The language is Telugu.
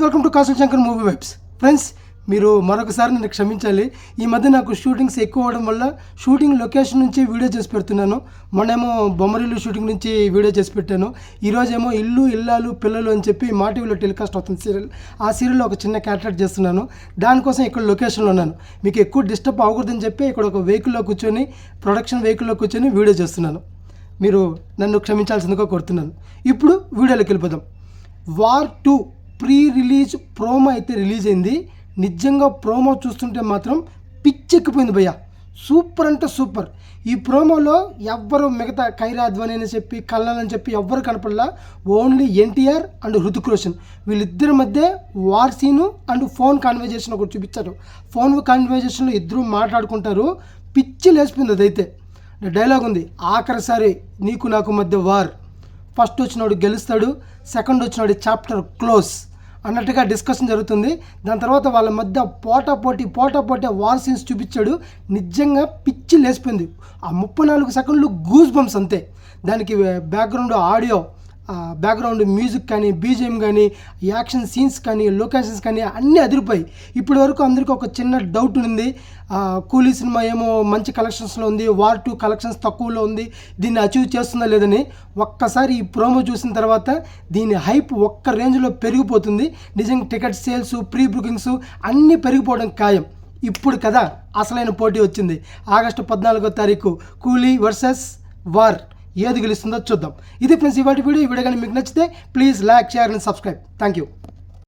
వెల్కమ్ టు కాసుల శంకర్ మూవీ వైబ్స్ ఫ్రెండ్స్ మీరు మరొకసారి నన్ను క్షమించాలి. ఈ మధ్య నాకు షూటింగ్స్ ఎక్కువ అవడం వల్ల షూటింగ్ లొకేషన్ నుంచి వీడియో చేసి పెడుతున్నాను. మొన్నేమో బొమ్మరిల్లు షూటింగ్ నుంచి వీడియో చేసి పెట్టాను. ఈరోజేమో ఇల్లు ఇల్లాలు పిల్లలు అని చెప్పి మా టీవీలో టెలికాస్ట్ అవుతుంది సీరియల్ ఆ సీరియల్లో ఒక చిన్న క్యారెక్టర్ చేస్తున్నాను. దానికోసం ఇక్కడ లొకేషన్లో ఉన్నాను. మీకు ఎక్కువ డిస్టర్బ్ అవ్వకూడదని చెప్పి ఇక్కడ ఒక వెహికల్లో కూర్చొని ప్రొడక్షన్ వెహికల్లో కూర్చొని వీడియో చేస్తున్నాను. మీరు నన్ను క్షమించాల్సిందిగా కోరుతున్నాను. ఇప్పుడు వీడియోలోకి వెళ్ళిపోదాం. War two pre release promo అయితే రిలీజ్ అయింది. నిజంగా ప్రోమో చూస్తుంటే మాత్రం పిచ్చెక్కిపోయింది భయ్య. సూపర్ అంటే సూపర్. ఈ ప్రోమోలో ఎవ్వరు మిగతా ఖైరా అని చెప్పి కల్నల్ అని చెప్పి ఎవ్వరు కనపడలా. Only NTR and Hrithik Roshan. వీళ్ళిద్దరి మధ్య War scene and phone conversation ఒకటి చూపించారు. ఫోన్ కాన్వర్జేషన్లో ఇద్దరు మాట్లాడుకుంటారు. పిచ్చి లేచిపోయింది అదైతే. డైలాగ్ ఉంది ఆఖరిసారి నీకు నాకు మధ్య వార్. ఫస్ట్ వచ్చినోడు గెలుస్తాడు సెకండ్ వచ్చినోడు చాప్టర్ క్లోజ్. అన్నట్టుగా డిస్కషన్ జరుగుతుంది. దాని తర్వాత వాళ్ళ మధ్య పోటా పోటీ పోటా పోటీ వార్ సీన్స్ చూపించాడు. నిజంగా పిచ్చి లేచిపోయింది. ఆ ముప్పై నాలుగు సెకండ్లు గూస్ బంప్స్ అంతే. దానికి బ్యాక్గ్రౌండ్ ఆడియో బ్యాక్గ్రౌండ్ మ్యూజిక్ కానీ బీజిఎం కానీ యాక్షన్ సీన్స్ కానీ లొకేషన్స్ కానీ అన్నీ అదిరిపోయి ఇప్పటి వరకు అందరికీ ఒక చిన్న డౌట్ ఉంది కూలీ సినిమా ఏమో మంచి కలెక్షన్స్లో ఉంది వార్ టూ కలెక్షన్స్ తక్కువలో ఉంది దీన్ని అచీవ్ చేస్తుందా లేదని ఒక్కసారి ఈ ప్రోమో చూసిన తర్వాత దీని హైప్ ఒక్క రేంజ్లో పెరిగిపోతుంది. నిజంగా టికెట్ సేల్స్ ప్రీ బుకింగ్స్ అన్నీ పెరిగిపోవడం ఖాయం. ఇప్పుడు కదా అసలైన పోటీ వచ్చింది. ఆగస్టు పద్నాలుగో తారీఖు కూలీ వర్సెస్ వార్. ఏది గెలుస్తుందో చూద్దాం. ఇది ఫ్రెండ్స్ ఇవాటి వీడియో. ఈ వీడియో కానీ మీకు నచ్చితే please like share and subscribe. Thank you